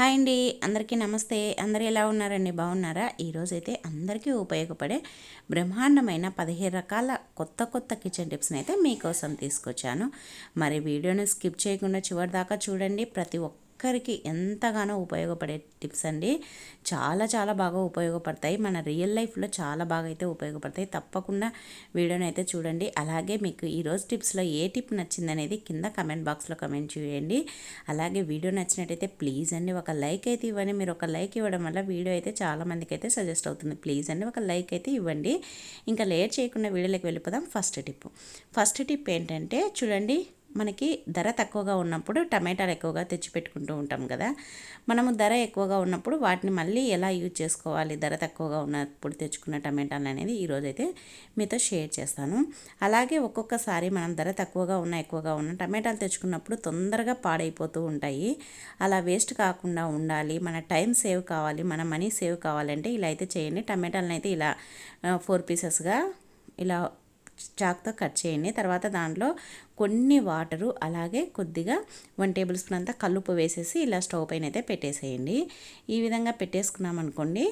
Hi అండి. అందరికీ నమస్తే. అందరు ఎలా ఉన్నారండి? బాగున్నారా? ఈరోజైతే అందరికీ ఉపయోగపడే బ్రహ్మాండమైన పదిహేను రకాల కొత్త కొత్త కిచెన్ టిప్స్ని అయితే మీకోసం తీసుకొచ్చాను. మరి వీడియోని స్కిప్ చేయకుండా చివరి దాకా చూడండి. ప్రతి ఒక్క ఒక్కరికి ఎంతగానో ఉపయోగపడే టిప్స్ అండి. చాలా చాలా బాగా ఉపయోగపడతాయి. మన రియల్ లైఫ్లో చాలా బాగా అయితే ఉపయోగపడతాయి. తప్పకుండా వీడియోని అయితే చూడండి. అలాగే మీకు ఈరోజు టిప్స్లో ఏ టిప్ నచ్చిందనేది కింద కమెంట్ బాక్స్లో కమెంట్ చేయండి. అలాగే వీడియో నచ్చినట్టయితే ప్లీజ్ అండి ఒక లైక్ అయితే ఇవ్వండి. మీరు ఒక లైక్ ఇవ్వడం వల్ల వీడియో అయితే చాలా మందికి అయితే సజెస్ట్ అవుతుంది. ప్లీజ్ అండి ఒక లైక్ అయితే ఇవ్వండి. ఇంకా లేట్ చేయకుండా వీడియోలోకి వెళ్ళిపోదాం. First tip. ఫస్ట్ టిప్ ఏంటంటే చూడండి మనకి ధర తక్కువగా ఉన్నప్పుడు టమాటాలు ఎక్కువగా తెచ్చిపెట్టుకుంటూ ఉంటాం కదా. మనము ధర ఎక్కువగా ఉన్నప్పుడు వాటిని మళ్ళీ ఎలా యూజ్ చేసుకోవాలి? ధర తక్కువగా ఉన్నప్పుడు తెచ్చుకున్న టమాటాలు అనేది ఈరోజైతే మీతో షేర్ చేస్తాను. అలాగే ఒక్కొక్కసారి మనం ధర తక్కువగా ఉన్న ఎక్కువగా ఉన్న టమాటాలు తెచ్చుకున్నప్పుడు తొందరగా పాడైపోతూ ఉంటాయి. అలా వేస్ట్ కాకుండా ఉండాలి. మన టైం సేవ్ కావాలి. మన మనీ సేవ్ కావాలంటే ఇలా అయితే చేయండి. టమాటాలను అయితే ఇలా ఫోర్ పీసెస్గా ఇలా చాక్తో కట్ చేయండి. తర్వాత దాంట్లో కొన్ని వాటరు అలాగే కొద్దిగా వన్ టేబుల్ స్పూన్ అంతా కల్లుపు వేసేసి ఇలా స్టవ్ పైన అయితే పెట్టేసేయండి. ఈ విధంగా పెట్టేసుకున్నాం అనుకోండి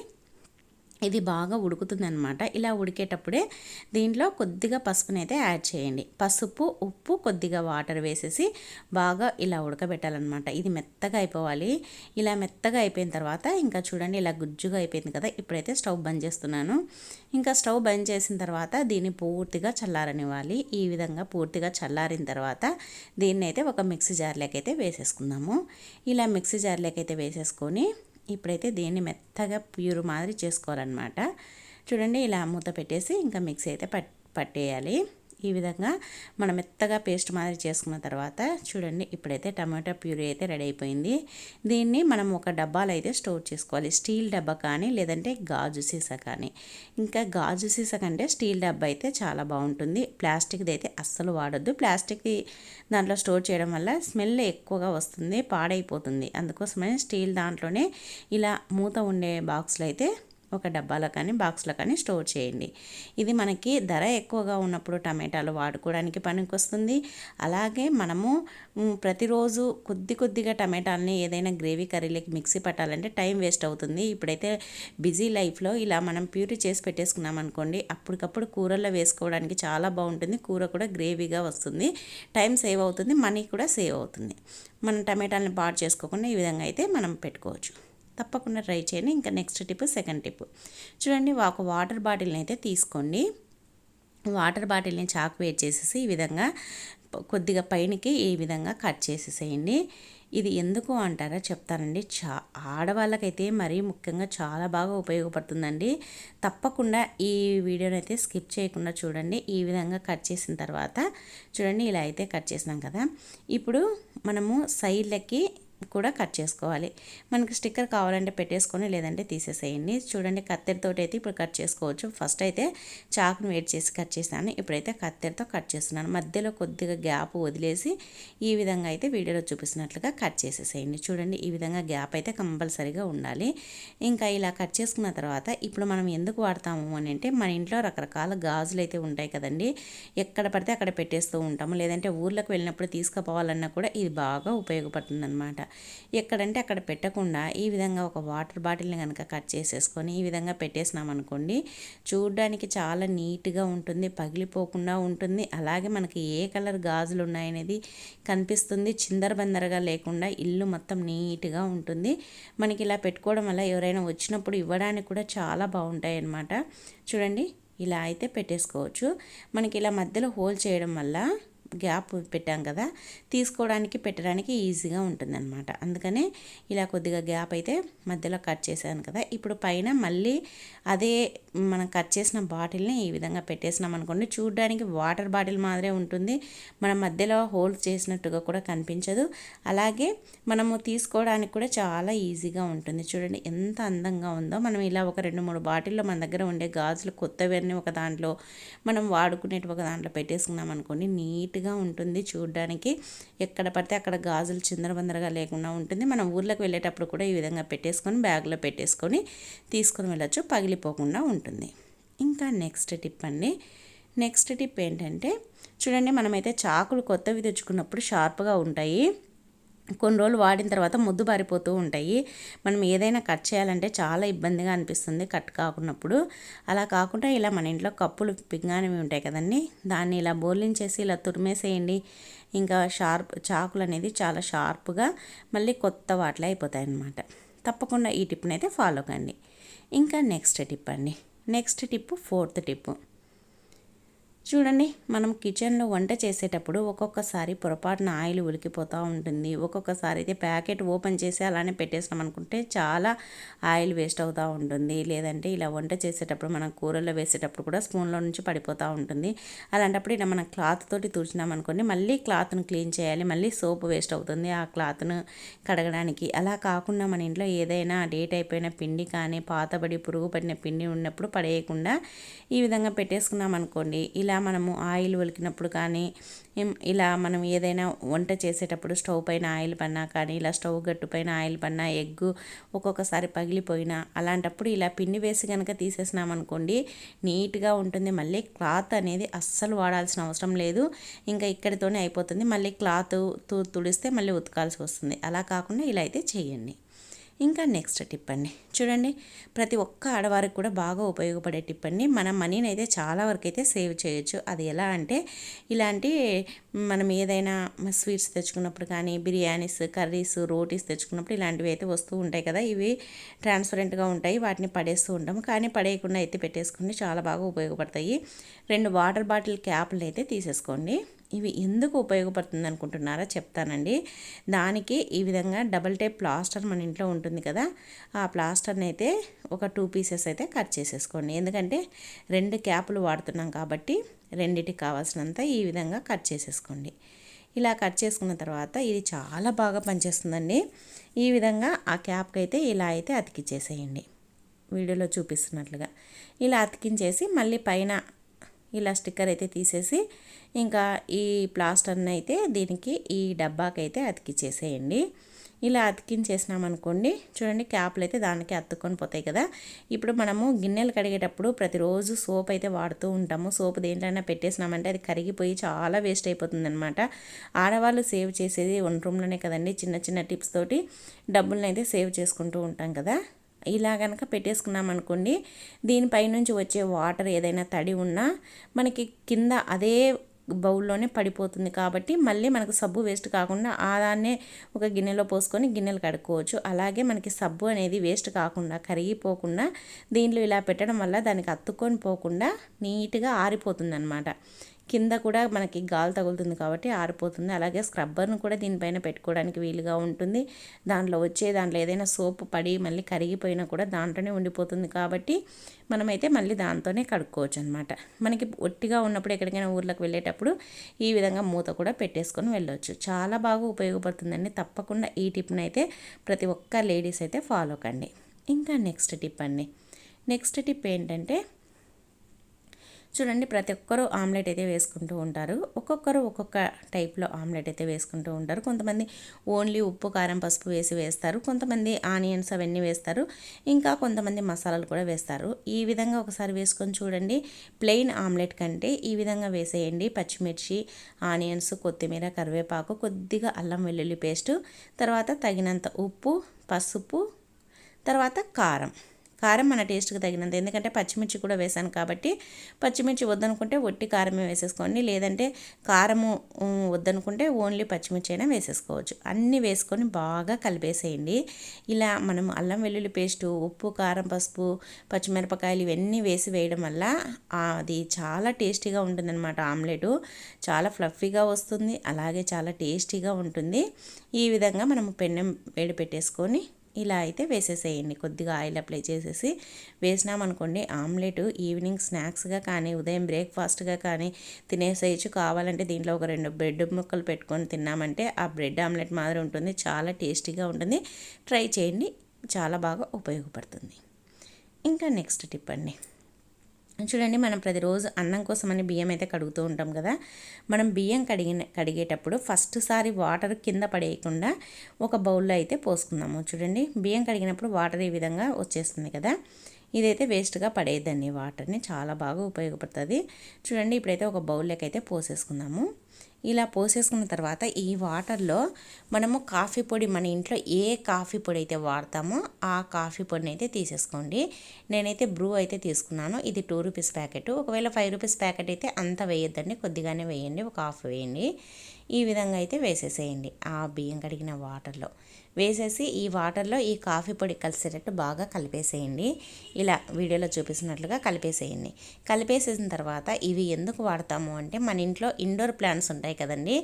ఇది బాగా ఉడుకుతుంది అనమాట ఇలా ఉడికేటప్పుడే దీంట్లో కొద్దిగా పసుపునైతే యాడ్ చేయండి. పసుపు ఉప్పు కొద్దిగా వాటర్ వేసేసి బాగా ఇలా ఉడకబెట్టాలన్నమాట. ఇది మెత్తగా అయిపోవాలి. ఇలా మెత్తగా అయిపోయిన తర్వాత ఇంకా చూడండి ఇలా గుజ్జుగా అయిపోయింది కదా ఇప్పుడైతే స్టవ్ బంద్ చేస్తున్నాను. ఇంకా స్టవ్ బంద్ చేసిన తర్వాత దీన్ని పూర్తిగా చల్లారనివ్వాలి. ఈ విధంగా పూర్తిగా చల్లారిన తర్వాత దీన్ని అయితే ఒక మిక్సీ జార్లోకి అయితే వేసేసుకుందాము. ఇలా మిక్సీ జార్లోకి అయితే వేసేసుకొని ఇప్పుడైతే దీన్ని మెత్తగా ప్యూర్ మాదిరి చేసుకోవాలన్నమాట. చూడండి ఇలా మూత పెట్టేసి ఇంకా మిక్సీ అయితే పట్ పట్టేయాలి. ఈ విధంగా మనం మెత్తగా పేస్ట్ మాదిరి చేసుకున్న తర్వాత చూడండి ఇప్పుడైతే టమాటా ప్యూరీ అయితే రెడీ అయిపోయింది. దీన్ని మనం ఒక డబ్బాలో అయితే స్టోర్ చేసుకోవాలి. స్టీల్ డబ్బా కానీ లేదంటే గాజు సీసా కానీ. ఇంకా గాజు సీసా కంటే స్టీల్ డబ్బా అయితే చాలా బాగుంటుంది. ప్లాస్టిక్ది అయితే అస్సలు వాడొద్దు. ప్లాస్టిక్ది దాంట్లో స్టోర్ చేయడం వల్ల స్మెల్ ఎక్కువగా వస్తుంది పాడైపోతుంది. అందుకోసమని స్టీల్ దాంట్లోనే ఇలా మూత ఉండే బాక్స్లో అయితే ఒక డబ్బాలో కానీ బాక్స్లో కానీ స్టోర్ చేయండి. ఇది మనకి ధర ఎక్కువగా ఉన్నప్పుడు టమాటాలు వాడుకోవడానికి పనికి వస్తుంది అలాగే మనము ప్రతిరోజు కొద్ది కొద్దిగా టమాటాలని ఏదైనా గ్రేవీ కర్రీలకి మిక్సీ పట్టాలంటే టైం వేస్ట్ అవుతుంది. ఇప్పుడైతే బిజీ లైఫ్లో ఇలా మనం ప్యూరీ చేసి పెట్టేసుకున్నాం అనుకోండి అప్పటికప్పుడు కూరల్లో వేసుకోవడానికి చాలా బాగుంటుంది. కూర కూడా గ్రేవీగా వస్తుంది. టైం సేవ్ అవుతుంది. మనీ కూడా సేవ్ అవుతుంది. మనం టమాటాలని పాడు చేసుకోకుండా ఈ విధంగా అయితే మనం పెట్టుకోవచ్చు. తప్పకుండా ట్రై చేయండి. ఇంకా నెక్స్ట్ టిప్ సెకండ్ టిప్. చూడండి ఒక వాటర్ బాటిల్ని అయితే తీసుకోండి. వాటర్ బాటిల్ని చాకు వేట్ చేసేసి ఈ విధంగా కొద్దిగా పైనకి ఈ విధంగా కట్ చేసేసేయండి. ఇది ఎందుకు అంటారా చెప్తానండి. చా ఆడవాళ్ళకైతే మరీ ముఖ్యంగా చాలా బాగా ఉపయోగపడుతుందండి. తప్పకుండా ఈ వీడియోని అయితే స్కిప్ చేయకుండా చూడండి. ఈ విధంగా కట్ చేసిన తర్వాత చూడండి ఇలా అయితే కట్ చేసినాం కదా. ఇప్పుడు మనము సైడ్లకి కూడా కట్ చేసుకోవాలి. మనకి స్టిక్కర్ కావాలంటే పెట్టేసుకొని లేదంటే తీసేసేయండి. చూడండి కత్తెరతోటి అయితే ఇప్పుడు కట్ చేసుకోవచ్చు. ఫస్ట్ అయితే చాకును వేడి చేసి కట్ చేశాను. ఇప్పుడైతే కత్తెరతో కట్ చేస్తున్నాను. మధ్యలో కొద్దిగా గ్యాప్ వదిలేసి ఈ విధంగా అయితే వీడియోలో చూపిస్తున్నట్లుగా కట్ చేసేసేయండి. చూడండి ఈ విధంగా గ్యాప్ అయితే కంపల్సరీగా ఉండాలి. ఇంకా ఇలా కట్ చేసుకున్న తర్వాత ఇప్పుడు మనం ఎందుకు వాడతాము అని అంటే మన ఇంట్లో రకరకాల గాజులు అయితే ఉంటాయి కదండి. ఎక్కడ పడితే అక్కడ పెట్టేస్తూ ఉంటాము. లేదంటే ఊర్లకు వెళ్ళినప్పుడు తీసుకుపోవాలన్నా కూడా ఇది బాగా ఉపయోగపడుతుంది అనమాట ఎక్కడంటే అక్కడ పెట్టకుండా ఈ విధంగా ఒక వాటర్ బాటిల్ని కనుక కట్ చేసేసుకొని ఈ విధంగా పెట్టేసినాం అనుకోండి చూడడానికి చాలా నీట్గా ఉంటుంది పగిలిపోకుండా ఉంటుంది. అలాగే మనకి ఏ కలర్ గాజులు ఉన్నాయనేది కనిపిస్తుంది. చిందరబందరగా లేకుండా ఇల్లు మొత్తం నీట్గా ఉంటుంది. మనకి ఇలా పెట్టుకోవడం వల్ల ఎవరైనా వచ్చినప్పుడు ఇవ్వడానికి కూడా చాలా బాగుంటాయి అన్నమాట చూడండి ఇలా అయితే పెట్టేసుకోవచ్చు. మనకి ఇలా మధ్యలో హోల్ చేయడం వల్ల గ్యాప్ పెట్టాం కదా తీసుకోవడానికి పెట్టడానికి ఈజీగా ఉంటుందన్నమాట. అందుకనే ఇలా కొద్దిగా గ్యాప్ అయితే మధ్యలో కట్ చేశాను కదా. ఇప్పుడు పైన మళ్ళీ అదే మనం కట్ చేసిన బాటిల్ని ఈ విధంగా పెట్టేసినాం అనుకోండి. చూడడానికి వాటర్ బాటిల్ మాదిరే ఉంటుంది. మన మధ్యలో హోల్డ్ చేసినట్టుగా కూడా కనిపించదు. అలాగే మనము తీసుకోవడానికి కూడా చాలా ఈజీగా ఉంటుంది. చూడండి ఎంత అందంగా ఉందో. మనం ఇలా ఒక రెండు మూడు బాటిల్లో మన దగ్గర ఉండే గాజులు కొత్తవన్నీ ఒక దాంట్లో మనం వాడుకునేటి ఒక దాంట్లో పెట్టేసుకున్నాం అనుకోండి నీట్ నీట్గా ఉంటుంది చూడడానికి. ఎక్కడ పడితే అక్కడ గాజులు చిందరబందరగా లేకుండా ఉంటుంది. మనం ఊర్లోకి వెళ్ళేటప్పుడు కూడా ఈ విధంగా పెట్టేసుకొని బ్యాగ్లో పెట్టేసుకొని తీసుకొని వెళ్ళచ్చు. పగిలిపోకుండా ఉంటుంది. ఇంకా నెక్స్ట్ టిప్ అండి. నెక్స్ట్ టిప్ ఏంటంటే చూడండి మనమైతే చాకులు కొత్తవి తెచ్చుకున్నప్పుడు షార్ప్గా ఉంటాయి. కొన్ని రోజులు వాడిన తర్వాత ముద్దు పారిపోతూ ఉంటాయి. మనం ఏదైనా కట్ చేయాలంటే చాలా ఇబ్బందిగా అనిపిస్తుంది కట్ కాకున్నప్పుడు. అలా కాకుండా ఇలా మన ఇంట్లో కప్పులు పింగానివి ఉంటాయి కదండి. దాన్ని ఇలా బోర్లించేసి ఇలా తురిమేసేయండి. ఇంకా షార్ప్ చాకులు అనేది చాలా షార్ప్గా మళ్ళీ కొత్త వాటిలో అయిపోతాయి అన్నమాట. తప్పకుండా ఈ టిప్ని అయితే ఫాలో కండి. ఇంకా నెక్స్ట్ టిప్ అండి. Next tip fourth tip. చూడండి మనం కిచెన్లో వంట చేసేటప్పుడు ఒక్కొక్కసారి పొరపాటున ఆయిల్ ఉలికిపోతూ ఉంటుంది. ఒక్కొక్కసారి అయితే ప్యాకెట్ ఓపెన్ చేసి అలానే పెట్టేసినాం అనుకుంటే చాలా ఆయిల్ వేస్ట్ అవుతూ ఉంటుంది. లేదంటే ఇలా వంట చేసేటప్పుడు మనం కూరల్లో వేసేటప్పుడు కూడా స్పూన్లో నుంచి పడిపోతూ ఉంటుంది. అలాంటప్పుడు ఇలా మనం క్లాత్ తోటి తుడిచినాం అనుకోండి మళ్ళీ క్లాత్ను క్లీన్ చేయాలి మళ్ళీ సోప్ వేస్ట్ అవుతుంది ఆ క్లాత్ను కడగడానికి. అలా కాకుండా మన ఇంట్లో ఏదైనా డేట్ అయిపోయిన పిండి కానీ పాతబడి పురుగు పడిన పిండి ఉన్నప్పుడు పడేయకుండా ఈ విధంగా పెట్టేసుకున్నాం అనుకోండి ఇలా మనము ఆయిల్ ఒలికినప్పుడు కానీ ఇలా మనం ఏదైనా వంట చేసేటప్పుడు స్టవ్ పైన ఆయిల్ పన్నా కానీ ఇలా స్టవ్ గట్టు పైన ఆయిల్ పన్నా ఎగ్గు ఒక్కొక్కసారి పగిలిపోయినా అలాంటప్పుడు ఇలా పిండి వేసి కనుక తీసేసినాం అనుకోండి నీట్గా ఉంటుంది. మళ్ళీ క్లాత్ అనేది అస్సలు వాడాల్సిన అవసరం లేదు. ఇంకా ఇక్కడితోనే అయిపోతుంది. మళ్ళీ క్లాత్ తుడిస్తే మళ్ళీ ఉతకాల్సి వస్తుంది. అలా కాకుండా ఇలా అయితే చేయండి. ఇంకా నెక్స్ట్ టిప్ అండి. చూడండి ప్రతి ఒక్క ఆడవారికి కూడా బాగా ఉపయోగపడే టిప్ అండి. మన మనీని అయితే చాలా వరకు అయితే సేవ్ చేయొచ్చు. అది ఎలా అంటే ఇలాంటి మనం ఏదైనా స్వీట్స్ తెచ్చుకున్నప్పుడు కానీ బిర్యానీస్ కర్రీస్ రోటీస్ తెచ్చుకున్నప్పుడు ఇలాంటివి అయితే వస్తూ ఉంటాయి కదా. ఇవి ట్రాన్స్పరెంట్గా ఉంటాయి. వాటిని పడేస్తూ ఉంటాము కానీ పడేయకుండా అయితే పెట్టేసుకుని చాలా బాగా ఉపయోగపడతాయి. రెండు వాటర్ బాటిల్ క్యాప్లు అయితే తీసేసుకోండి. ఇవి ఎందుకు ఉపయోగపడుతుంది అనుకుంటున్నారా చెప్తానండి. దానికి ఈ విధంగా డబల్ టేప్ ప్లాస్టర్ మన ఇంట్లో ఉంటుంది కదా ఆ ప్లాస్టర్ని అయితే ఒక టూ పీసెస్ అయితే కట్ చేసేసుకోండి. ఎందుకంటే రెండు క్యాపులు వాడుతున్నాం కాబట్టి రెండిటికి కావాల్సినంత ఈ విధంగా కట్ చేసేసుకోండి. ఇలా కట్ చేసుకున్న తర్వాత ఇది చాలా బాగా పనిచేస్తుందండి. ఈ విధంగా ఆ క్యాప్కి అయితే ఇలా అయితే అతికిచ్చేసేయండి. వీడియోలో చూపిస్తున్నట్లుగా. ఇలా అతికించేసి మళ్ళీ పైన ఇలా స్టిక్కర్ అయితే తీసేసి ఇంకా ఈ ప్లాస్టర్ని అయితే దీనికి ఈ డబ్బాకైతే అతికించేసేయండి అతికిచ్చేసేయండి. ఇలా అతికించేసినామనుకోండి చూడండి క్యాప్లు అయితే దానికి అత్తుకొని పోతాయి కదా. ఇప్పుడు మనము గిన్నెలు కడిగేటప్పుడు ప్రతిరోజు సోప్ అయితే వాడుతూ ఉంటాము. సోప్ దేంట్లైనా పెట్టేసినామంటే అది కరిగిపోయి చాలా వేస్ట్ అయిపోతుందనమాట ఆడవాళ్ళు సేవ్ చేసేది వన్ రూమ్లోనే కదండి. చిన్న చిన్న టిప్స్ తోటి డబ్బులను అయితే సేవ్ చేసుకుంటూ ఉంటాం కదా. ఇలా కనుక పెట్టేసుకున్నాం అనుకోండి దీనిపైనుంచి వచ్చే వాటర్ ఏదైనా తడి ఉన్నా మనకి కింద అదే బౌల్లోనే పడిపోతుంది కాబట్టి మళ్ళీ మనకు సబ్బు వేస్ట్ కాకుండా ఆ దాన్నే ఒక గిన్నెలో పోసుకొని గిన్నెలు కడుక్కోవచ్చు. అలాగే మనకి సబ్బు అనేది వేస్ట్ కాకుండా కరిగిపోకుండా దీంట్లో ఇలా పెట్టడం వల్ల దానికి అత్తుకొని పోకుండా నీట్గా ఆరిపోతుంది అనమాట కింద కూడా మనకి గాలి తగులుతుంది కాబట్టి ఆరిపోతుంది. అలాగే స్క్రబ్బర్ను కూడా దీనిపైన పెట్టుకోవడానికి వీలుగా ఉంటుంది. దాంట్లో వచ్చే దాంట్లో ఏదైనా సోప్ పడి మళ్ళీ కరిగిపోయినా కూడా దాంట్లోనే ఉండిపోతుంది కాబట్టి మనమైతే మళ్ళీ దాంతోనే కడుక్కోవచ్చు అనమాట మనకి ఒట్టిగా ఉన్నప్పుడు ఎక్కడికైనా ఊర్లోకి వెళ్ళేటప్పుడు ఈ విధంగా మూత కూడా పెట్టేసుకొని వెళ్ళవచ్చు చాలా బాగా ఉపయోగపడుతుందండి. తప్పకుండా ఈ టిప్ని అయితే ప్రతి ఒక్క లేడీస్ అయితే ఫాలో కండి. ఇంకా నెక్స్ట్ టిప్ అండి. నెక్స్ట్ టిప్ ఏంటంటే చూడండి ప్రతి ఒక్కరూ ఆమ్లెట్ అయితే వేసుకుంటూ ఉంటారు. ఒక్కొక్కరు ఒక్కొక్క టైప్లో ఆమ్లెట్ అయితే వేసుకుంటూ ఉంటారు. కొంతమంది ఓన్లీ ఉప్పు కారం పసుపు వేసి వేస్తారు. కొంతమంది ఆనియన్స్ అవన్నీ వేస్తారు. ఇంకా కొంతమంది మసాలాలు కూడా వేస్తారు. ఈ విధంగా ఒకసారి వేసుకొని చూడండి. ప్లెయిన్ ఆమ్లెట్ కంటే ఈ విధంగా వేసేయండి. పచ్చిమిర్చి ఆనియన్స్ కొత్తిమీర కరివేపాకు కొద్దిగా అల్లం వెల్లుల్లి పేస్టు తర్వాత తగినంత ఉప్పు పసుపు తర్వాత కారం. కారం మన టేస్ట్కి తగినంత. ఎందుకంటే పచ్చిమిర్చి కూడా వేసాను కాబట్టి పచ్చిమిర్చి వద్దనుకుంటే ఒట్టి కారమే వేసేసుకోండి. లేదంటే కారము వద్దనుకుంటే ఓన్లీ పచ్చిమిర్చి అయినా వేసేసుకోవచ్చు. అన్నీ వేసుకొని బాగా కలిపేసేయండి. ఇలా మనం అల్లం వెల్లుల్లి పేస్టు ఉప్పు కారం పసుపు పచ్చిమిరపకాయలు ఇవన్నీ వేసి వేయడం వల్ల అది చాలా టేస్టీగా ఉంటుందన్నమాట ఆమ్లెట్. చాలా ఫ్లఫీగా వస్తుంది అలాగే చాలా టేస్టీగా ఉంటుంది. ఈ విధంగా మనం పెన్నెం వేడి పెట్టేసుకొని ఇలా అయితే వేసేసేయండి. కొద్దిగా ఆయిల్ అప్లై చేసేసి వేసినామనుకోండి ఆమ్లెట్ ఈవినింగ్ స్నాక్స్గా కానీ ఉదయం బ్రేక్ఫాస్ట్గా కానీ తినేసేయచ్చు. కావాలంటే దీంట్లో ఒక రెండు బ్రెడ్ ముక్కలు పెట్టుకొని తిన్నామంటే ఆ బ్రెడ్ ఆమ్లెట్ మాదిరి ఉంటుంది. చాలా టేస్టీగా ఉంటుంది. ట్రై చేయండి. చాలా బాగా ఉపయోగపడుతుంది. ఇంకా నెక్స్ట్ టిప్ అండి. చూడండి మనం ప్రతిరోజు అన్నం కోసం అని బియ్యం అయితే కడుగుతూ ఉంటాం కదా. మనం బియ్యం కడిగిన కడిగేటప్పుడు ఫస్ట్ సారి వాటర్ కింద పడేయకుండా ఒక బౌల్లో అయితే పోసుకుందాము. చూడండి బియ్యం కడిగినప్పుడు వాటర్ ఈ విధంగా వచ్చేస్తుంది కదా. ఇదైతే వేస్ట్గా పడేయద్దండి వాటర్ని. చాలా బాగా ఉపయోగపడుతుంది. చూడండి ఇప్పుడైతే ఒక బౌల్లోకి అయితే పోసేసుకుందాము. ఇలా పోసేసుకున్న తర్వాత ఈ వాటర్లో మనము కాఫీ పొడి మన ఇంట్లో ఏ కాఫీ పొడి అయితే వాడతామో ఆ కాఫీ పొడిని అయితే తీసేసుకోండి. నేనైతే బ్రూ అయితే తీసుకున్నాను. ఇది టూ రూపీస్ ప్యాకెట్. ఒకవేళ ఫైవ్ రూపీస్ ప్యాకెట్ అయితే అంత వేయొద్దండి. కొద్దిగానే వేయండి. ఒక హాఫ్ వేయండి. ఈ విధంగా అయితే వేసేసేయండి ఆ బియ్యం కడిగిన వాటర్లో. వేసేసి ఈ వాటర్లో ఈ కాఫీ పొడి కలిసేటట్టు బాగా కలిపేసేయండి. ఇలా వీడియోలో చూపిస్తున్నట్లుగా కలిపేసేయండి. కలిపేసేసిన తర్వాత ఇవి ఎందుకు వాడతాము అంటే మన ఇంట్లో ఇండోర్ ప్లాంట్స్ ఉంటాయి కదండి.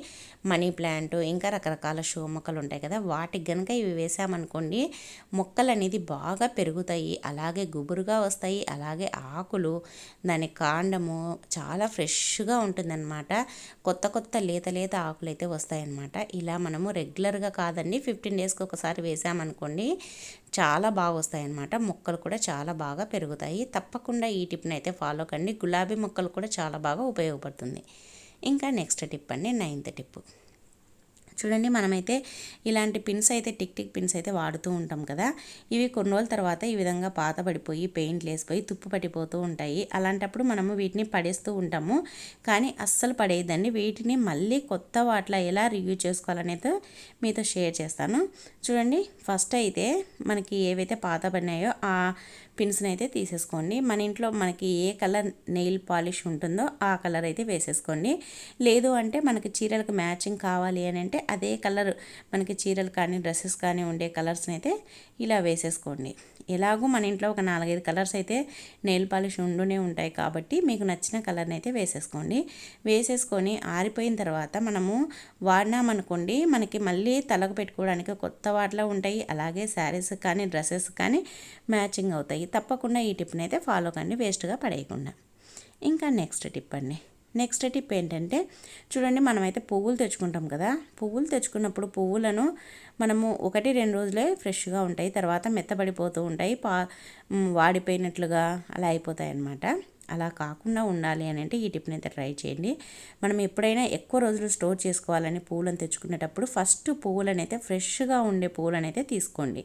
మనీ ప్లాంట్ ఇంకా రకరకాల షో మొక్కలు ఉంటాయి కదా. వాటికి కనుక ఇవి వేసామనుకోండి మొక్కలు అనేది బాగా పెరుగుతాయి. అలాగే గుబురుగా వస్తాయి. అలాగే ఆకులు దాని కాండము చాలా ఫ్రెష్గా ఉంటుందన్నమాట. కొత్త కొత్త లేత లేత ఆకులు అయితే వస్తాయన్నమాట. ఇలా మనము రెగ్యులర్గా కాదండి ఫిఫ్టీన్ డేస్కి ఒకసారి వేసామనుకోండి చాలా బాగా వస్తాయన్నమాట. మొక్కలు కూడా చాలా బాగా పెరుగుతాయి. తప్పకుండా ఈ టిప్ని అయితే ఫాలో కండి. గులాబీ మొక్కలు కూడా చాలా బాగా ఉపయోగపడుతుంది. ఇంకా నెక్స్ట్ టిప్ అండి నైన్త్ టిప్. చూడండి మనమైతే ఇలాంటి పిన్స్ అయితే టిక్ టిక్ పిన్స్ అయితే వాడుతూ ఉంటాం కదా. ఇవి కొన్ని రోజుల తర్వాత ఈ విధంగా పాత పడిపోయి పెయింట్ లేసిపోయి తుప్పు పడిపోతూ ఉంటాయి. అలాంటప్పుడు మనము వీటిని పడేస్తూ ఉంటాము. కానీ అస్సలు పడేయద్దండి. వీటిని మళ్ళీ కొత్త వాటిలో ఎలా రివ్యూ చేసుకోవాలనేది మీతో షేర్ చేస్తాను. చూడండి ఫస్ట్ అయితే మనకి ఏవైతే పాత పడినాయో ఆ పిన్స్ని అయితే తీసేసుకోండి. మన ఇంట్లో మనకి ఏ కలర్ నెయిల్ పాలిష్ ఉంటుందో ఆ కలర్ అయితే వేసేసుకోండి. లేదు అంటే మనకి చీరలకు మ్యాచింగ్ కావాలి అని అంటే అదే కలర్ మనకి చీరలు కానీ డ్రెస్సెస్ కానీ ఉండే కలర్స్ని అయితే ఇలా వేసేసుకోండి. ఎలాగో మన ఇంట్లో ఒక నాలుగైదు కలర్స్ అయితే నెయిల్ పాలిష్ ఉండునే ఉంటాయి కాబట్టి మీకు నచ్చిన కలర్ని అయితే వేసేసుకోండి. వేసేసుకొని ఆరిపోయిన తర్వాత మనము వాడినామనుకోండి మనకి మళ్ళీ తలకు పెట్టుకోవడానికి కొత్త వాటిలో ఉంటాయి. అలాగే శారీస్ కానీ డ్రెస్సెస్ కానీ మ్యాచింగ్ అవుతాయి. తప్పకుండా ఈ టిప్ని అయితే ఫాలో కండి వేస్ట్గా పడేయకుండా. ఇంకా నెక్స్ట్ టిప్ అండి. నెక్స్ట్ టిప్ ఏంటంటే చూడండి మనమైతే పువ్వులు తెచ్చుకుంటాం కదా. పువ్వులు తెచ్చుకున్నప్పుడు పువ్వులను మనము ఒకటి రెండు రోజులే ఫ్రెష్గా ఉంటాయి. తర్వాత మెత్తబడిపోతూ ఉంటాయి. పా వాడిపోయినట్లుగా అలా అయిపోతాయి అన్నమాట అలా కాకుండా ఉండాలి అని అంటే ఈ టిప్ని అయితే ట్రై చేయండి. మనం ఎప్పుడైనా ఎక్కువ రోజులు స్టోర్ చేసుకోవాలని పువ్వులను తెచ్చుకునేటప్పుడు ఫస్ట్ పువ్వులను అయితే ఫ్రెష్గా ఉండే పువ్వులను అయితే తీసుకోండి.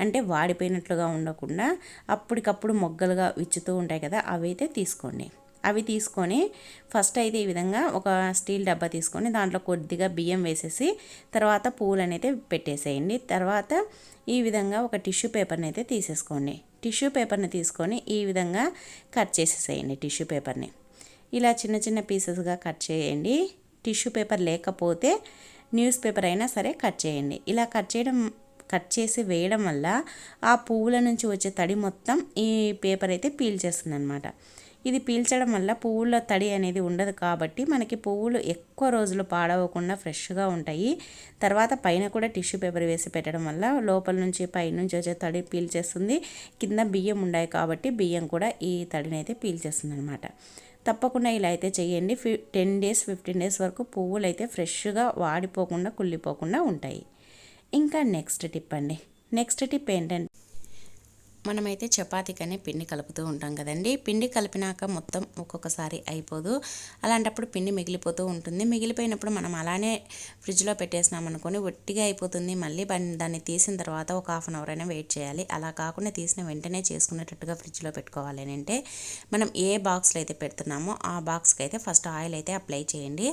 అంటే వాడిపోయినట్లుగా ఉండకుండా అప్పటికప్పుడు మొగ్గలుగా విచ్చుతూ ఉంటాయి కదా అవి అయితే తీసుకోండి. అవి తీసుకొని ఫస్ట్ అయితే ఈ విధంగా ఒక స్టీల్ డబ్బా తీసుకొని దాంట్లో కొద్దిగా బియ్యం వేసేసి తర్వాత పూలనైతే అయితే పెట్టేసేయండి. తర్వాత ఈ విధంగా ఒక టిష్యూ పేపర్ని అయితే తీసేసుకోండి. టిష్యూ పేపర్ని తీసుకొని ఈ విధంగా కట్ చేసేసేయండి టిష్యూ పేపర్ని. ఇలా చిన్న చిన్న పీసెస్గా కట్ చేయండి. టిష్యూ పేపర్ లేకపోతే న్యూస్ పేపర్ అయినా సరే కట్ చేయండి. ఇలా కట్ చేయడం కట్ చేసి వేయడం వల్ల ఆ పువ్వుల నుంచి వచ్చే తడి మొత్తం ఈ పేపర్ అయితే పీల్చేస్తుంది అనమాట ఇది పీల్చడం వల్ల పువ్వుల తడి అనేది ఉండదు కాబట్టి మనకి పువ్వులు ఎక్కువ రోజులు పాడవకుండా ఫ్రెష్గా ఉంటాయి. తర్వాత పైన కూడా టిష్యూ పేపర్ వేసి పెట్టడం వల్ల లోపల నుంచి పైనుంచి వచ్చే తడి పీల్చేస్తుంది. కింద బియ్యం ఉన్నాయి కాబట్టి బియ్యం కూడా ఈ తడిని అయితే పీల్చేస్తుంది అనమాట తప్పకుండా ఇలా అయితే చేయండి. ఫి టెన్ డేస్ ఫిఫ్టీన్ డేస్ వరకు పువ్వులు అయితే ఫ్రెష్గా వాడిపోకుండా కుళ్ళిపోకుండా ఉంటాయి. ఇంకా నెక్స్ట్ టిప్ అండి. నెక్స్ట్ టిప్ ఏంటంటే మనమైతే చపాతీకనే పిండి కలుపుతూ ఉంటాం కదండి. పిండి కలిపినాక మొత్తం ఒక్కొక్కసారి అయిపోదు. అలాంటప్పుడు పిండి మిగిలిపోతూ ఉంటుంది. మిగిలిపోయినప్పుడు మనం అలానే ఫ్రిడ్జ్లో పెట్టేసినాం అనుకొని ఒట్టిగా అయిపోతుంది. మళ్ళీ దాన్ని తీసిన తర్వాత ఒక హాఫ్ అన్ అవర్ అయినా వెయిట్ చేయాలి. అలా కాకుండా తీసిన వెంటనే చేసుకునేటట్టుగా ఫ్రిడ్జ్లో పెట్టుకోవాలి అని అంటే మనం ఏ బాక్స్లో అయితే పెడుతున్నామో ఆ బాక్స్కి అయితే ఫస్ట్ ఆయిల్ అయితే అప్లై చేయండి.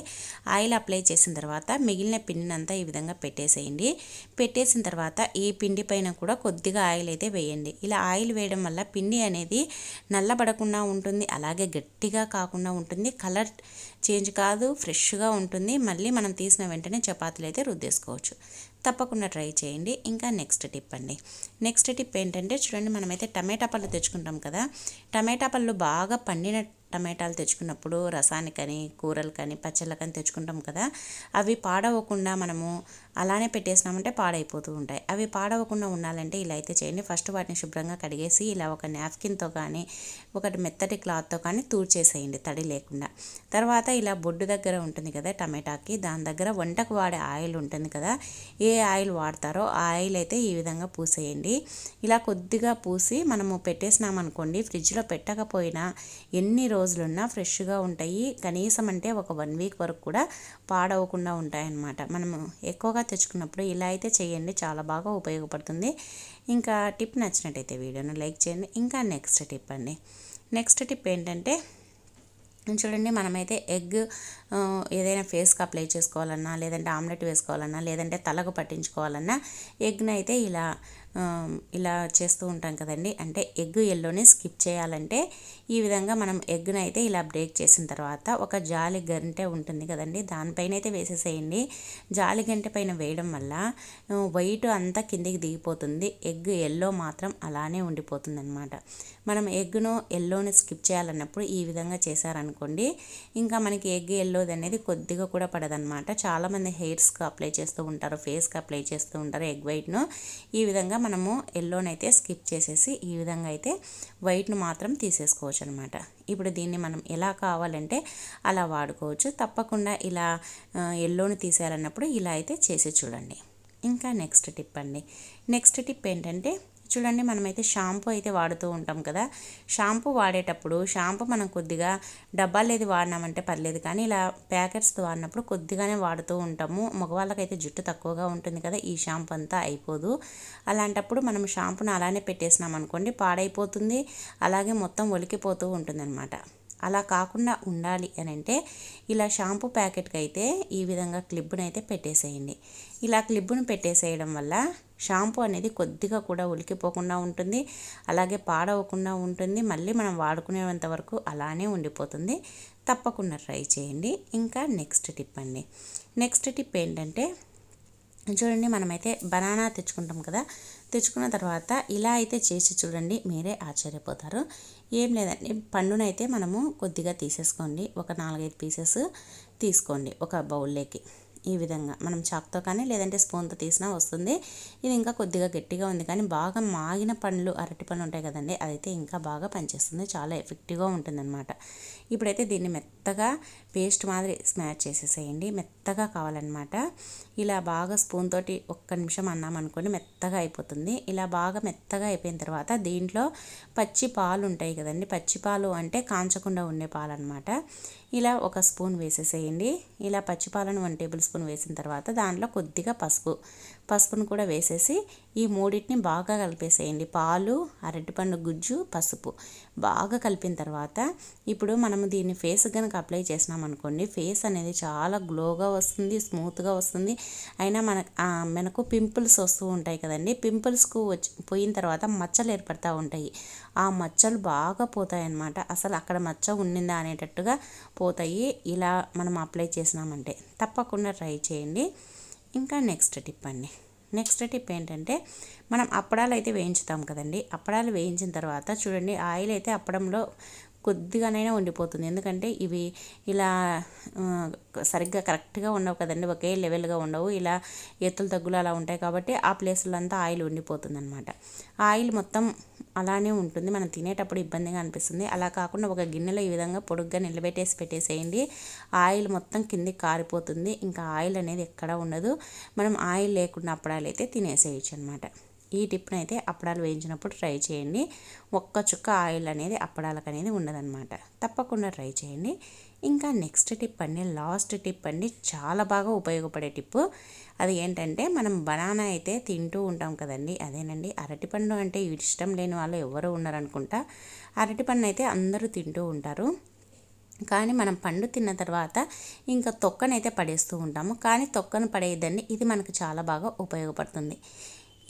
ఆయిల్ అప్లై చేసిన తర్వాత మిగిలిన పిండినంతా ఈ విధంగా పెట్టేసేయండి. పెట్టేసిన తర్వాత ఈ పిండి పైన కూడా కొద్దిగా ఆయిల్ అయితే వేయండి. ఇలా ఆయిల్ వేయడం వల్ల పిండి అనేది నల్లబడకుండా ఉంటుంది అలాగే గట్టిగా కాకుండా ఉంటుంది. కలర్ చేంజ్ కాదు ఫ్రెష్గా ఉంటుంది. మళ్ళీ మనం తీసిన వెంటనే చపాతీలు అయితే రుద్దేసుకోవచ్చు. తప్పకుండా ట్రై చేయండి. ఇంకా నెక్స్ట్ టిప్ అండి. నెక్స్ట్ టిప్ ఏంటంటే చూడండి మనమైతే టమాటా పళ్ళు తెచ్చుకుంటాం కదా. టమాటా పళ్ళు బాగా పండిన టమాటాలు తెచ్చుకున్నప్పుడు రసానికని కూరలకని పచ్చళ్ళకని తెచ్చుకుంటాం కదా. అవి పాడవకుండా మనము అలానే పెట్టేసినామంటే పాడైపోతూ ఉంటాయి. అవి పాడవకుండా ఉండాలంటే ఇలా అయితే చేయండి. ఫస్ట్ వాటిని శుభ్రంగా కడిగేసి ఇలా ఒక నాప్కిన్తో కానీ ఒకటి మెత్తటి క్లాత్తో కానీ తూర్చేసేయండి తడి లేకుండా. తర్వాత ఇలా బొడ్డు దగ్గర ఉంటుంది కదా టమాటాకి దాని దగ్గర వంటకు వాడే ఆయిల్ ఉంటుంది కదా ఏ ఆయిల్ వాడతారో ఆ ఆయిల్ అయితే ఈ విధంగా పూసేయండి. ఇలా కొద్దిగా పూసి మనము పెట్టేసినామనుకోండి ఫ్రిడ్జ్లో పెట్టకపోయినా ఎన్ని రోజులున్నా ఫ్రెష్గా ఉంటాయి. కనీసం అంటే ఒక వన్ వీక్ వరకు కూడా పాడవకుండా ఉంటాయన్నమాట. మనము ఎక్కువగా తెచ్చుకున్నప్పుడు ఇలా అయితే చేయండి చాలా బాగా ఉపయోగపడుతుంది. ఇంకా టిప్ నచ్చినట్టయితే వీడియోను లైక్ చేయండి. ఇంకా నెక్స్ట్ టిప్ అండి. నెక్స్ట్ టిప్ ఏంటంటే చూడండి మనమైతే ఎగ్ ఏదైనా ఫేస్కి అప్లై చేసుకోవాలన్నా లేదంటే ఆమ్లెట్ వేసుకోవాలన్నా లేదంటే తలకు పట్టించుకోవాలన్నా ఎగ్ని అయితే ఇలా ఇలా చేస్తూ ఉంటాం కదండి. అంటే ఎగ్ ఎల్లోని స్కిప్ చేయాలంటే ఈ విధంగా మనం ఎగ్ను అయితే ఇలా బ్రేక్ చేసిన తర్వాత ఒక జాలి గంటె ఉంటుంది కదండి. దానిపైన అయితే వేసేసేయండి. జాలి గంటె పైన వేయడం వల్ల వైట్ అంతా కిందికి దిగిపోతుంది. ఎగ్ ఎల్లో మాత్రం అలానే ఉండిపోతుంది అనమాట మనం ఎగ్ను ఎల్లోని స్కిప్ చేయాలన్నప్పుడు ఈ విధంగా చేశారనుకోండి ఇంకా మనకి ఎగ్ ఎల్లోది అనేది కొద్దిగా కూడా పడదనమాట చాలామంది హెయిర్స్కి అప్లై చేస్తూ ఉంటారు ఫేస్కి అప్లై చేస్తూ ఉంటారు ఎగ్ వైట్ను ఈ విధంగా మనము ఎల్లోనైతే స్కిప్ చేసేసి ఈ విధంగా అయితే వైట్ను మాత్రం తీసేసుకోవచ్చు అనమాట ఇప్పుడు దీన్ని మనం ఎలా కావాలంటే అలా వాడుకోవచ్చు. తప్పకుండా ఇలా ఎల్లోని తీసేయాలన్నప్పుడు ఇలా అయితే చేసి చూడండి. ఇంకా నెక్స్ట్ టిప్ అండి. నెక్స్ట్ టిప్ ఏంటంటే చూడండి మనమైతే షాంపూ అయితే వాడుతూ ఉంటాం కదా. షాంపూ వాడేటప్పుడు షాంపూ మనం కొద్దిగా డబ్బాలు ఏది వాడినామంటే పర్లేదు కానీ ఇలా ప్యాకెట్స్ వాడినప్పుడు కొద్దిగానే వాడుతూ ఉంటాము. మగవాళ్ళకైతే జుట్టు తక్కువగా ఉంటుంది కదా ఈ షాంపూ అంతా అయిపోదు. అలాంటప్పుడు మనం షాంపూని అలానే పెట్టేసినాం అనుకోండి పాడైపోతుంది. అలాగే మొత్తం ఒలికిపోతూ ఉంటుందన్నమాట. అలా కాకుండా ఉండాలి అని అంటే ఇలా షాంపూ ప్యాకెట్కి అయితే ఈ విధంగా క్లిబ్బును అయితే పెట్టేసేయండి. ఇలా క్లిబ్బును పెట్టేసేయడం వల్ల షాంపూ అనేది కొద్దిగా కూడా ఉలికిపోకుండా ఉంటుంది. అలాగే పాడవకుండా ఉంటుంది. మళ్ళీ మనం వాడుకునేంత వరకు అలానే ఉండిపోతుంది. తప్పకుండా ట్రై చేయండి. ఇంకా నెక్స్ట్ టిప్ అండి. నెక్స్ట్ టిప్ ఏంటంటే చూడండి మనమైతే బనానా తెచ్చుకుంటాం కదా. తెచ్చుకున్న తర్వాత ఇలా అయితే చేసి చూడండి మీరే ఆశ్చర్యపోతారు. ఏం లేదండి. పండునైతే మనము కొద్దిగా తీసేసుకోండి. ఒక నాలుగైదు పీసెస్ తీసుకోండి ఒక బౌల్లోకి. ఈ విధంగా. మనం చాక్తో కానీ లేదంటే స్పూన్తో తీసినా వస్తుంది. ఇది ఇంకా కొద్దిగా గట్టిగా ఉంది. కానీ బాగా మాగిన పండ్లు అరటి పండ్లు ఉంటాయి కదండి అదైతే ఇంకా బాగా పనిచేస్తుంది. చాలా ఎఫెక్టివ్గా ఉంటుందన్నమాట. ఇప్పుడైతే దీన్ని మెత్తగా పేస్ట్ మాదిరి స్మాష్ చేసేసేయండి. మెత్తగా కావాలన్నమాట. ఇలా బాగా స్పూన్ తోటి ఒక్క నిమిషం అన్నామనుకోండి మెత్తగా అయిపోతుంది. ఇలా బాగా మెత్తగా అయిపోయిన తర్వాత దీంట్లో పచ్చి పాలు ఉంటాయి కదండి. పచ్చి పాలు అంటే కాంచకుండా ఉండే పాలు అనమాట ఇలా ఒక స్పూన్ వేసేసేయండి. ఇలా పచ్చిపాలను వన్ టేబుల్ స్పూన్ వేసిన తర్వాత దాంట్లో కొద్దిగా పసుపు పసుపును కూడా వేసేసి ఈ మూడింటిని బాగా కలిపేసేయండి. పాలు అరటిపండు గుజ్జు పసుపు బాగా కలిపిన తర్వాత ఇప్పుడు మనము దీన్ని ఫేస్ కనుక అప్లై చేసినాం అనుకోండి ఫేస్ అనేది చాలా గ్లోగా వస్తుంది స్మూత్గా వస్తుంది. అయినా మన మనకు పింపుల్స్ వస్తూ ఉంటాయి కదండి. పింపుల్స్కు వచ్చి పోయిన తర్వాత మచ్చలు ఏర్పడతా ఉంటాయి. ఆ మచ్చలు బాగా పోతాయి అన్నమాట అసలు అక్కడ మచ్చ ఉండిందా అనేటట్టుగా పోతాయి. ఇలా మనం అప్లై చేసినామంటే తప్పకుండా ట్రై చేయండి. ఇంకా నెక్స్ట్ టిప్ అండి. నెక్స్ట్ టిప్ ఏంటంటే మనం అప్పడాలు అయితే వేయించుతాం కదండి. అప్పడాలు వేయించిన తర్వాత చూడండి ఆయిల్ అయితే అప్పడంలో కొద్దిగానైనా ఉండిపోతుంది. ఎందుకంటే ఇవి ఇలా సరిగ్గా కరెక్ట్గా ఉండవు కదండి. ఒకే లెవెల్గా ఉండవు. ఇలా ఎత్తులు తగ్గులు అలా ఉంటాయి కాబట్టి ఆ ప్లేస్లో అంతా ఆయిల్ ఉండిపోతుంది అనమాట ఆయిల్ మొత్తం అలానే ఉంటుంది. మనం తినేటప్పుడు ఇబ్బందిగా అనిపిస్తుంది. అలా కాకుండా ఒక గిన్నెలో ఈ విధంగా పొడుగ్గా నిలబెట్టేసి పెట్టేసేయండి. ఆయిల్ మొత్తం కిందికి కారిపోతుంది. ఇంకా ఆయిల్ అనేది ఎక్కడ ఉండదు. మనం ఆయిల్ లేకుండా అప్పడాలైతే తినేసేయచ్చు అనమాట ఈ టిప్ని అయితే అప్పడాలు వేయించినప్పుడు ట్రై చేయండి. ఒక్క చుక్క ఆయిల్ అనేది అప్పడాలకు అనేది ఉండదన్నమాట. తప్పకుండా ట్రై చేయండి. ఇంకా నెక్స్ట్ టిప్ అండి లాస్ట్ టిప్ అండి. చాలా బాగా ఉపయోగపడే టిప్పు. అది ఏంటంటే మనం బనానా అయితే తింటూ ఉంటాం కదండి. అదేనండి అరటిపండు అంటే ఇష్టం లేని వాళ్ళు ఎవరు ఉన్నారనుకుంటా. అరటిపండు అయితే అందరూ తింటూ ఉంటారు. కానీ మనం పండు తిన్న తర్వాత ఇంకా తొక్కనైతే పడేస్తూ ఉంటాము. కానీ తొక్కను పడేయద్దండి. ఇది మనకు చాలా బాగా ఉపయోగపడుతుంది.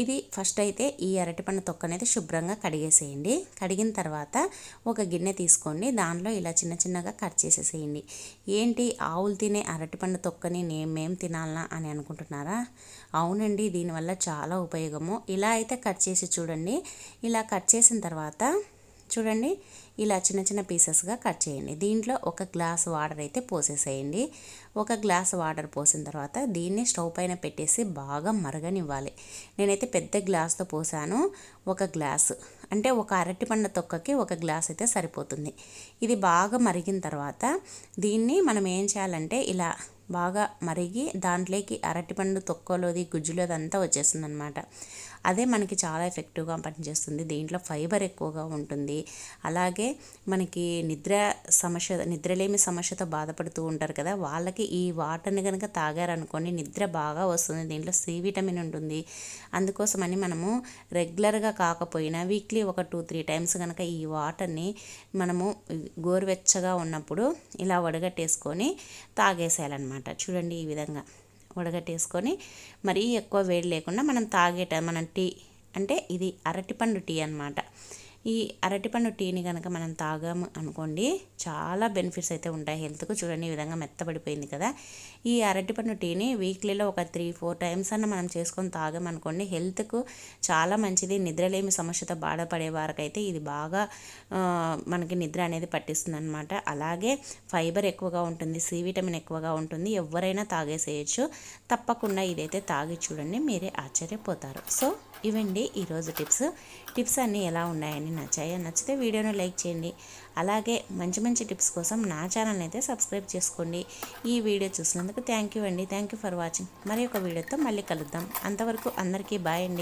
ఇది ఫస్ట్ అయితే ఈ అరటిపండు తొక్కనైతే శుభ్రంగా కడిగేసేయండి. కడిగిన తర్వాత ఒక గిన్నె తీసుకోండి. దానిలో ఇలా చిన్న చిన్నగా కట్ చేసేసేయండి. ఏంటి? ఆవులు తినే అరటిపండు తొక్కని నేను మేం తినాలనా అని అనుకుంటున్నారా? అవునండి దీనివల్ల చాలా ఉపయోగము. ఇలా అయితే కట్ చేసి చూడండి. ఇలా కట్ చేసిన తర్వాత చూడండి ఇలా చిన్న చిన్న పీసెస్గా కట్ చేయండి. దీంట్లో ఒక గ్లాస్ వాటర్ అయితే పోసేసేయండి. ఒక గ్లాస్ వాటర్ పోసిన తర్వాత దీన్ని స్టవ్ పైన పెట్టేసి బాగా మరగనివ్వాలి. నేనైతే పెద్ద గ్లాస్తో పోసాను. ఒక గ్లాసు అంటే ఒక అరటిపండు తొక్కకి ఒక గ్లాస్ అయితే సరిపోతుంది. ఇది బాగా మరిగిన తర్వాత దీన్ని మనం ఏం చేయాలంటే ఇలా బాగా మరిగి దాంట్లోకి అరటిపండు తొక్కలోది గుజ్జులోది అంతా వచ్చేస్తుంది అనమాట అదే మనకి చాలా ఎఫెక్టివ్గా పనిచేస్తుంది. దీంట్లో ఫైబర్ ఎక్కువగా ఉంటుంది. అలాగే మనకి నిద్ర సమస్య నిద్రలేమి సమస్యతో బాధపడుతూ ఉంటారు కదా వాళ్ళకి ఈ వాటర్ని కనుక తాగారనుకోండి నిద్ర బాగా వస్తుంది. దీంట్లో సి విటమిన్ ఉంటుంది. అందుకోసమని మనము రెగ్యులర్గా కాకపోయినా వీక్లీ ఒక టూ త్రీ టైమ్స్ కనుక ఈ వాటర్ని మనము గోరువెచ్చగా ఉన్నప్పుడు ఇలా వడగట్టేసుకొని తాగేసేయాలన్నమాట. చూడండి ఈ విధంగా వడగట్టేసుకొని మరీ ఎక్కువ వేడి లేకుండా మనం తాగేట మనం టీ అంటే ఇది అరటిపండు టీ అనమాట ఈ అరటిపండు టీని కనుక మనం తాగాము అనుకోండి చాలా బెనిఫిట్స్ అయితే ఉంటాయి. హెల్త్కు చూడండి ఈ విధంగా మెత్తబడిపోయింది కదా. ఈ అరటిపండు టీని వీక్లీలో ఒక త్రీ ఫోర్ టైమ్స్ అన్న మనం చేసుకొని తాగామనుకోండి హెల్త్కు చాలా మంచిది. నిద్రలేమి సమస్యతో బాధపడే వారికైతే ఇది బాగా మనకి నిద్ర అనేది పట్టిస్తుంది అనమాట అలాగే ఫైబర్ ఎక్కువగా ఉంటుంది సి విటమిన్ ఎక్కువగా ఉంటుంది ఎవరైనా తాగేసేయచ్చు. తప్పకుండా ఇదైతే తాగి చూడండి మీరే ఆశ్చర్యపోతారు. సో ఇవండి ఈరోజు టిప్స్. టిప్స్ అన్నీ ఎలా ఉన్నాయని నచ్చాయో నచ్చితే వీడియోను లైక్ చేయండి. అలాగే మంచి మంచి టిప్స్ కోసం నా ఛానల్ అయితే సబ్స్క్రైబ్ చేసుకోండి. ఈ వీడియో చూసినందుకు థ్యాంక్ యూ అండి. Thank you for watching. మరి ఒక వీడియోతో మళ్ళీ కలుద్దాం. అంతవరకు అందరికీ బాయ్ అండి.